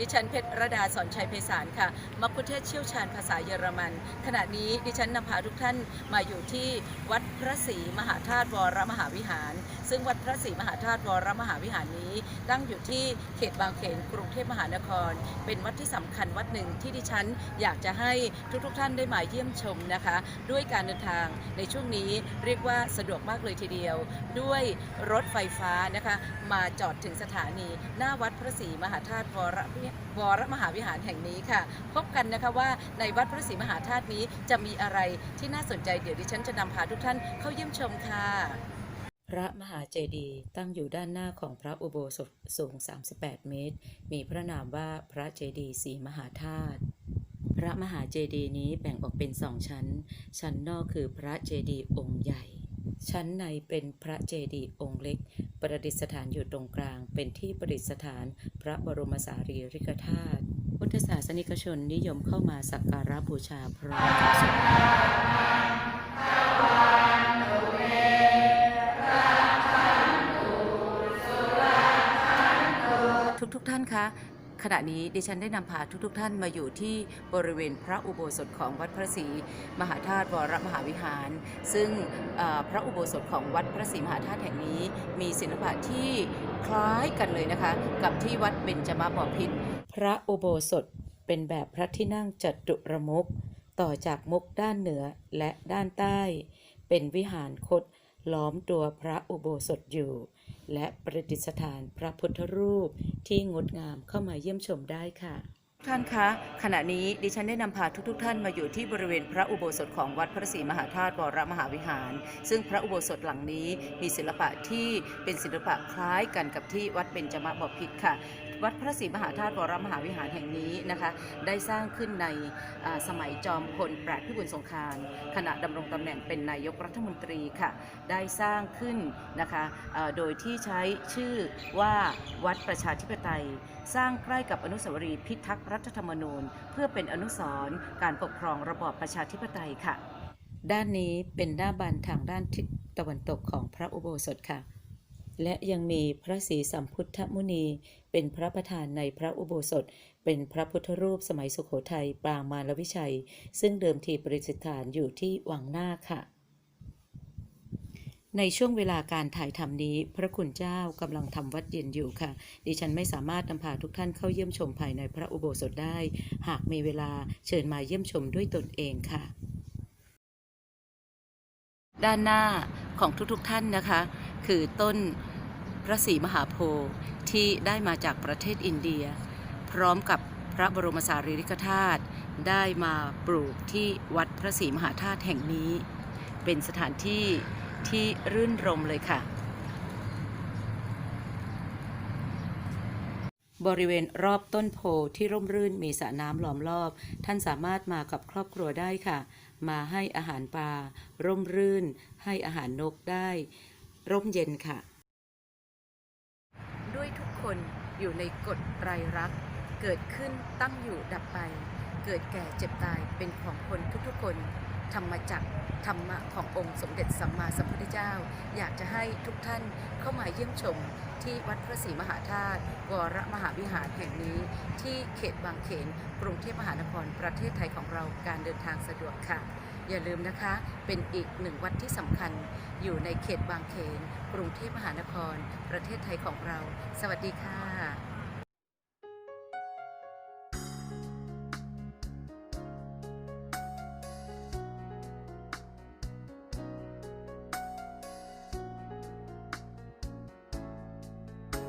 ดิฉันเพชรระดาสอนชัยไพศาลค่ะมัคคุเทศเชี่ยวชาญภาษาเยอรมัน ขณะนี้ดิฉันนำพาทุกท่านมาอยู่ที่วัดพระศรีมหาธาตุวรมหาวิหาร ซึ่งวัดพระศรีมหาธาตุวรมหาวิหารนี้ ตั้งอยู่ที่เขตบางเขนกรุงเทพมหานคร เป็นวัดที่สำคัญวัดหนึ่งที่ดิฉันอยากจะให้ทุกๆท่านได้มาเยี่ยมชมนะคะ ด้วยการเดินทางในช่วงนี้เรียกว่าสะดวกมากเลยทีเดียว ด้วยรถไฟฟ้านะคะมาจอดถึงสถานีหน้าวัดพระศรีมหาธาตุวรวิหารวรมหาวิหารแห่งนี้ค่ะ พบกันนะคะว่าในวัดพระศรีมหาธาตุนี้จะมีอะไรที่น่าสนใจเดี๋ยวดิฉันจะนำพาทุกท่านเข้าเยี่ยมชมค่ะ พระมหาเจดีย์ตั้งอยู่ด้านหน้าของพระอุโบสถสูง 38 เมตร มีพระนามว่าพระเจดีย์ศรีมหาธาตุพระมหาเจดีย์นี้แบ่งออกเป็นสองชั้น ชั้นนอกคือพระเจดีย์องค์ใหญ่ ชั้นในเป็นพระเจดีย์องค์เล็ก ประดิษฐานอยู่ตรงกลาง เป็นที่ประดิษฐานพระบรมสารีริกธาตุพุทธศาสนิกชนนิยมเข้ามาสักการะบูชาพร้อมกับสวดทุกๆทท่านคะ ขณะนี้ดิฉันได้นำพาทุกๆทท่านมาอยู่ที่บริเวณพระอุโบสถของวัดพระศรีมหาธาตุวรมหาวิหาร ซึ่งพระอุโบสถของวัดพระศรีมหาธาตุแห่งนี้ มีศิลปะที่คล้ายกันเลยนะคะ กับที่วัดเบญจมาบพิตรพระอุโบสถเป็นแบบพระที่นั่งจัตุรมุขต่อจากมุกด้านเหนือและด้านใต้ เป็นวิหารคดล้อมตัวพระอุโบสถอยู่ และประดิษฐานพระพุทธรูปที่งดงามเข้ามาเยี่ยมชมได้ค่ะ ท่านคะขณะนี้ดิฉันได้นำพาทุกทท่านมาอยู่ที่บริเวณพระอุโบสถของวัดพระศรีมหาธาตุวรมหาวิหาร ซึ่งพระอุโบสถหลังนี้มีศิลปะที่เป็นศิลปะคล้ายกันกับที่วัดเบญจมบพิตรค่ะ วัดพระศรีมหาธาตุวรมหาวิหารแห่งนี้นะคะ ได้สร้างขึ้นในสมัยจอมพลปราดพิบูลสงครามขณะดำรงตำแหน่งเป็นนายกรัฐมนตรีค่ะ ได้สร้างขึ้นนะคะโดยที่ใช้ชื่อว่าวัดประชาธิปไต ย สร้างใกล้กับอนุสาวรีย์พิทักษ์รัฐธรรมนูญ เพื่อเป็นอนุสรณ์การปกครองระบอบประชาธิปไตยค่ะ ด้านนี้เป็นหน้าบานทางด้านทิศตะวันตกของพระอุโบสถค่ะ และยังมีพระศรีสัมพุทธมุนี เป็นพระประธานในพระอุโบสถ เป็นพระพุทธรูปสมัยสุโขทัยปางมารวิชัย ซึ่งเดิมทีประดิษฐานอยู่ที่วังหน้าค่ะ ในช่วงเวลาการถ่ายทำนี้ พระคุณเจ้ากำลังทำวัดเย็นอยู่ค่ะ ดิฉันไม่สามารถนำพาทุกท่านเข้าเยี่ยมชมภายในพระอุโบสถได้ หากมีเวลาเชิญมาเยี่ยมชมด้วยตนเองค่ะ ด้านหน้าของทุกๆท่านนะคะ คือต้นพระศรีมหาโพธิ์ที่ได้มาจากประเทศอินเดีย พร้อมกับพระบรมสารีริกธาตุได้มาปลูกที่วัดพระศรีมหาธาตุแห่งนี้ เป็นสถานที่ ที่รื่นรมเลยค่ะ บริเวณรอบต้นโพที่ร่มรื่นมีสระน้ำล้อมรอบ ท่านสามารถมากับครอบครัวได้ค่ะ มาให้อาหารปลาร่มรื่น ให้อาหารนกได้ ร่มเย็นค่ะ ด้วยทุกคนอยู่ในกฎไตรรักษ์เกิดขึ้นตั้งอยู่ดับไป เกิดแก่เจ็บตายเป็นของคนทุกๆคน ธรรมจักรธรรมะขององค์สมเด็จสัมมาสัมพุทธเจ้า อยากจะให้ทุกท่านเข้ามาเยี่ยมชมที่วัดพระศรีมหาธาตุวรมหาวิหารแห่งนี้ ที่เขตบางเขนกรุงเทพมหานครประเทศไทยของเราการเดินทางสะดวกค่ะ อย่าลืมนะคะเป็นอีกหนึ่งวัดที่สำคัญ อยู่ในเขตบางเขน กรุงเทพมหานคร ประเทศไทยของเรา สวัสดีค่ะ